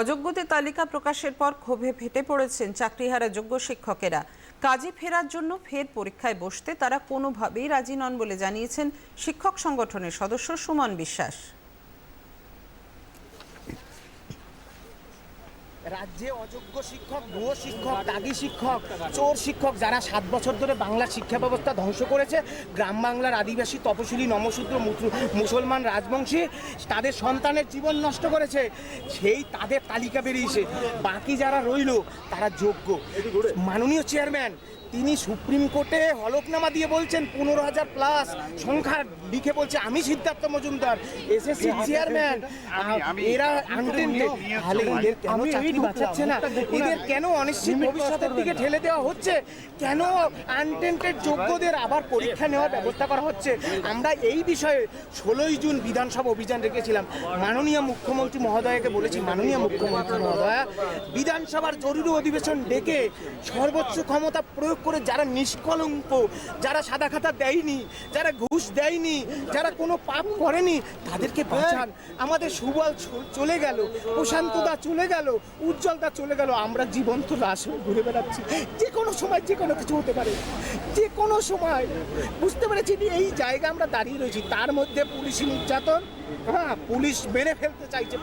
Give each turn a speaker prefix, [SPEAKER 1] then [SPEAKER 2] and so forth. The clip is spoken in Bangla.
[SPEAKER 1] অযোগ্যদের তালিকা প্রকাশের পর ক্ষোভে ফেটে পড়েছেন চাকরিহারা যোগ্য শিক্ষকেরা। কাজে ফেরার জন্য ফের পরীক্ষায় বসতে তারা কোনোভাবেই রাজি নন বলে জানিয়েছেন শিক্ষক সংগঠনের সদস্য সুমন বিশ্বাস।
[SPEAKER 2] রাজ্যে অযোগ্য শিক্ষক ভুয়ো শিক্ষক দাগি শিক্ষক চোর শিক্ষক যারা সাত বছর ধরে বাংলার শিক্ষা ব্যবস্থা ধ্বংস করেছে গ্রাম বাংলার আদিবাসী তপশিলি নমশূদ্র মুসু- মুসলমান রাজবংশী তাদের সন্তানের জীবন নষ্ট করেছে সেই তাদের তালিকা বেরিয়েছে। বাকি যারা রইল তারা যোগ্য। মাননীয় চেয়ারম্যান তিনি সুপ্রিম কোর্টে হলফনামা দিয়ে বলছেন পনেরো হাজার প্লাস সংখ্যা লিখে বলছে আমি সিদ্ধার্থ মজুমদার এসএসসি চেয়ারম্যান এরা তাহলে এদের কেন চাকরি বাঁচাচ্ছে না? এদের কেন অনিশ্চিত ভবিষ্যতের দিকে ঠেলে দেওয়া হচ্ছে? কেন আনটেন্টেড যোগ্যদের আবার পরীক্ষা নেওয়ার ব্যবস্থা করা হচ্ছে? আমরা এই বিষয়ে ষোলোই জুন বিধানসভা অভিযান রেখেছিলাম। মাননীয় মুখ্যমন্ত্রী মহোদয়কে বলেছি মাননীয় মুখ্যমন্ত্রী মহোদয়া বিধানসভার জরুরি অধিবেশন ডেকে সর্বোচ্চ ক্ষমতা প্রয়োগ করে যারা নিষ্কলঙ্ক, যারা সাদা খাতা দেয়নি, যারা ঘুষ দেয়নি, যারা কোনো পাপ করেনি, তাদেরকে বাঁচান। আমাদের সুবল চলে গেল প্রশান্তদা চলে গেল উজ্জ্বলদা চলে গেল, আমরা জীবন্ত লাশ ঘুরে বেড়াচ্ছি। যে কোনো সময়, যে কোনো কিছু হতে পারে। যে কোনো সময়। বুঝতে পেরেছি এই জায়গা আমরা দাঁড়িয়ে রয়েছি। তার মধ্যে পুলিশি নির্যাতন হ্যাঁ পুলিশ মেরে ফেলতে চাইছে